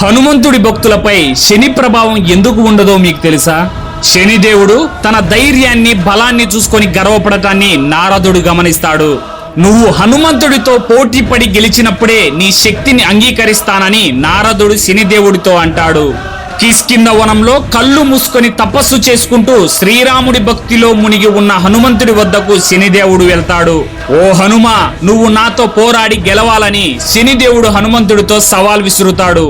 హనుమంతుడి భక్తులపై శని ప్రభావం ఎందుకు ఉండదో మీకు తెలుసా? శనిదేవుడు తన ధైర్యాన్ని బలాన్ని చూసుకొని గర్వపడటాన్ని నారదుడు గమనిస్తాడు. నువ్వు హనుమంతుడితో పోటీ పడి గెలిచినప్పుడే నీ శక్తిని అంగీకరిస్తానని నారదుడు శనిదేవుడితో అంటాడు. కిష్కింద వనంలో కళ్ళు మూసుకొని తపస్సు చేసుకుంటూ శ్రీరాముడి భక్తిలో మునిగి ఉన్న హనుమంతుడి వద్దకు శనిదేవుడు వెళ్తాడు. ఓ హనుమ నువ్వు నాతో పోరాడి గెలవాలని శనిదేవుడు హనుమంతుడితో సవాల్ విసురుతాడు.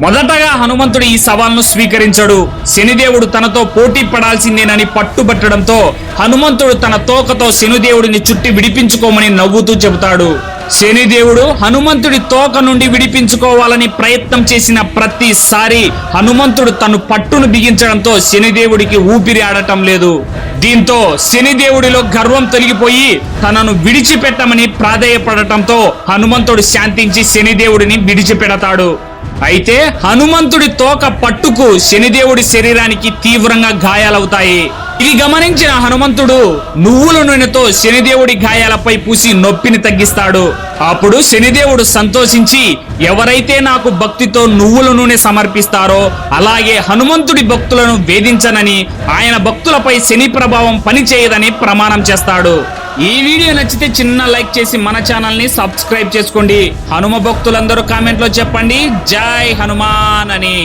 మొదటగా హనుమంతుడు ఈ సవాల్ను స్వీకరించడు. శనిదేవుడు తనతో పోటీ పడాల్సిందేనని పట్టుబట్టడంతో హనుమంతుడు తన తోకతో శనిదేవుడిని చుట్టి విడిపించుకోమని నవ్వుతూ చెబుతాడు. శనిదేవుడు హనుమంతుడి తోక నుండి విడిపించుకోవాలని ప్రయత్నం చేసిన ప్రతిసారి హనుమంతుడు తను పట్టును బిగించడంతో శనిదేవుడికి ఊపిరి ఆడటం లేదు. దీంతో శనిదేవుడిలో గర్వం తొలగిపోయి తనను విడిచిపెట్టమని ప్రాధేయపడటంతో హనుమంతుడు శాంతించి శనిదేవుడిని విడిచిపెడతాడు. అయితే హనుమంతుడి తోక పట్టుకు శనిదేవుడి శరీరానికి తీవ్రంగా గాయాలవుతాయి. ఇది గమనించిన హనుమంతుడు నువ్వుల నూనెతో శనిదేవుడి గాయాలపై పూసి నొప్పిని తగ్గిస్తాడు. అప్పుడు శనిదేవుడు సంతోషించి ఎవరైతే నాకు భక్తితో నువ్వుల నూనె సమర్పిస్తారో అలాగే హనుమంతుడి భక్తులను వేధించనని ఆయన భక్తులపై శని ప్రభావం పనిచేయదని ప్రమాణం చేస్తాడు. ఈ వీడియో నచ్చితే చిన్న లైక్ చేసి మన ఛానల్ని సబ్స్క్రైబ్ చేసుకోండి. హనుమ భక్తులందరూ కామెంట్లో చెప్పండి. జై హనుమాన్ అని